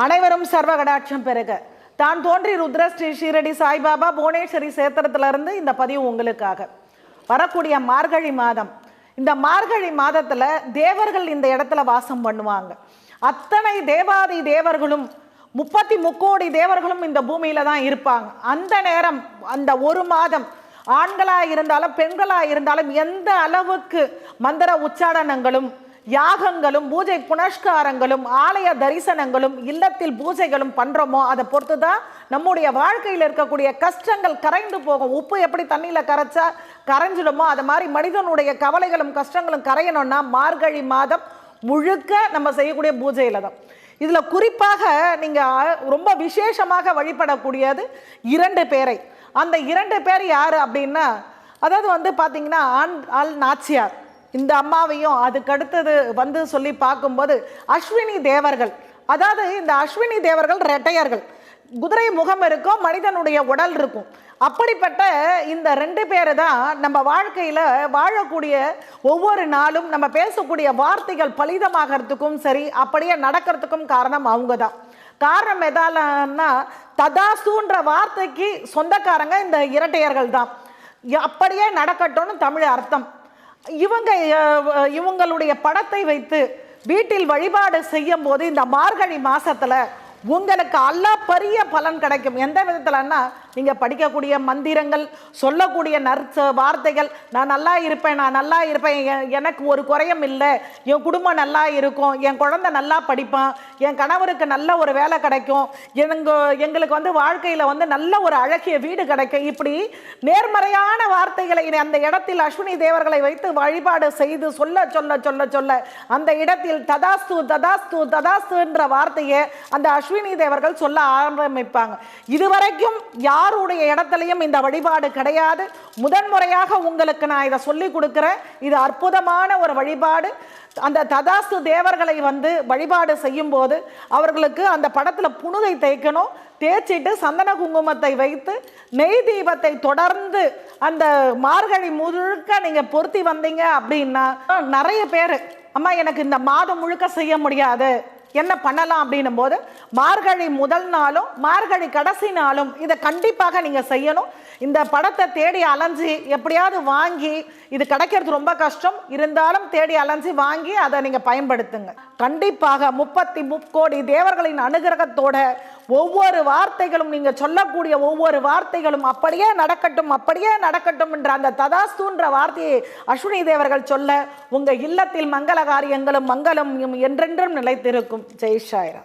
அனைவரும் சர்வகடாட்சம் பெருக. தான் தோன்றி ருத்ர ஸ்ரீ ஷீரடி சாய்பாபா புவனேஸ்வரி சேத்திரத்திலிருந்து இந்த பதிவு உங்களுக்காக. வரக்கூடிய மார்கழி மாதம். இந்த மார்கழி மாதத்தில் தேவர்கள் இந்த இடத்துல வாசம் பண்ணுவாங்க. அத்தனை தேவாதி தேவர்களும் முப்பத்தி முக்கோடி தேவர்களும் இந்த பூமியில தான் இருப்பாங்க. அந்த நேரம் அந்த ஒரு மாதம் ஆண்களாக இருந்தாலும் பெண்களாக இருந்தாலும் எந்த அளவுக்கு மந்திர உச்சாடனங்களும் யாகங்களும் பூஜை புனஸ்காரங்களும் ஆலய தரிசனங்களும் இல்லத்தில் பூஜைகளும் பண்ணுறோமோ அதை பொறுத்து தான் நம்முடைய வாழ்க்கையில் இருக்கக்கூடிய கஷ்டங்கள் கரைந்து போகும். உப்பு எப்படி தண்ணியில் கரைச்சா கரைஞ்சிடுமோ அது மாதிரி மனிதனுடைய கவலைகளும் கஷ்டங்களும் கரையணும்னா மார்கழி மாதம் முழுக்க நம்ம செய்யக்கூடிய பூஜையில் தான் இதில் குறிப்பாக நீங்கள் ரொம்ப விசேஷமாக வழிபடக்கூடியது இரண்டு பேரை. அந்த இரண்டு பேர் யார் அப்படின்னா அதாவது வந்து பார்த்தீங்கன்னா ஆண் ஆள் நாச்சியார். இந்த அம்மாவையும் அதுக்கடுத்தது வந்து சொல்லி பார்க்கும்போது அஸ்வினி தேவர்கள். அதாவது இந்த அஸ்வினி தேவர்கள் ரெட்டையர்கள். குதிரை முகம் இருக்கும் மனிதனுடைய உடல் இருக்கும். அப்படிப்பட்ட இந்த ரெண்டு பேரை தான் நம்ம வாழ்க்கையில் வாழக்கூடிய ஒவ்வொரு நாளும் நம்ம பேசக்கூடிய வார்த்தைகள் பலிதமாகறதுக்கும் சரி அப்படியே நடக்கிறதுக்கும் காரணம் அவங்க தான். காரணம் எதாலன்னா ததாசுன்ற வார்த்தைக்கு சொந்தக்காரங்க இந்த இரட்டையர்கள் தான். அப்படியே நடக்கட்டும்னு தமிழ் அர்த்தம். இவங்க இவங்களுடைய படத்தை வைத்து வீட்டில் வழிபாடு செய்யும் போது இந்த மார்கழி மாசத்துல உங்களுக்கு அல்ல பெரிய பலன் கிடைக்கும். எந்த விதத்துலன்னா நீங்கள் படிக்கக்கூடிய மந்திரங்கள் சொல்லக்கூடிய நற்ச வார்த்தைகள் நான் நல்லா இருப்பேன் நான் நல்லா இருப்பேன் எனக்கு ஒரு குறையும் இல்லை. என் குடும்பம் நல்லா இருக்கும் என் குழந்தை நல்லா படிப்பான் என் கணவருக்கு நல்ல ஒரு வேலை கிடைக்கும் எங்க எங்களுக்கு வந்து வாழ்க்கையில் வந்து நல்ல ஒரு அழகிய வீடு கிடைக்கும். இப்படி நேர்மறையான வார்த்தைகளை அந்த இடத்தில் அஸ்வினி தேவர்களை வைத்து வழிபாடு செய்து சொல்ல சொல்ல சொல்ல சொல்ல அந்த இடத்தில் ததாஸ்து ததாஸ்து ததாஸ்துன்ற வார்த்தையை அந்த அஸ்வினி தேவர்கள் சொல்ல ஆரம்பிப்பாங்க. இதுவரைக்கும் யாருடைய இடத்துலையும் இந்த வழிபாடு கிடையாது. முதன்முறையாக உங்களுக்கு நான் இதை சொல்லி கொடுக்குறேன். இது அற்புதமான ஒரு வழிபாடு. அந்த ததாஸ்து தேவர்களை வந்து வழிபாடு செய்யும்போது அவர்களுக்கு அந்த படத்தில் புணுகை தேய்க்கணும். தேய்ச்சிட்டு சந்தன குங்குமத்தை வைத்து நெய் தீபத்தை தொடர்ந்து அந்த மார்கழி முழுக்க நீங்கள் பொருத்தி வந்தீங்க அப்படின்னா நிறைய பேர் அம்மா எனக்கு இந்த மாதம் முழுக்க செய்ய முடியாது. என்ன பண்ணலாம் அப்படின்னும் போது மார்கழி முதல் நாளும் மார்கழி கடைசி நாளும் இதை கண்டிப்பாக நீங்கள் செய்யணும். இந்த படத்தை தேடி அலைஞ்சி எப்படியாவது வாங்கி இது கிடைக்கிறது ரொம்ப கஷ்டம். இருந்தாலும் தேடி அலைஞ்சி வாங்கி அதை நீங்கள் பயன்படுத்துங்க. கண்டிப்பாக முப்பத்தி முக்கோடி தேவர்களின் அனுகிரகத்தோட ஒவ்வொரு வார்த்தைகளும் நீங்க சொல்லக்கூடிய ஒவ்வொரு வார்த்தைகளும் அப்படியே நடக்கட்டும் அப்படியே நடக்கட்டும் என்ற அந்த ததாஸ்துன்ற வார்த்தையை அஸ்வினி தேவர்கள் சொல்ல உங்க இல்லத்தில் மங்கள காரியங்களும் மங்களம் என்றென்றும் நிலைத்திருக்கும். ஜெய் ஷாயிரா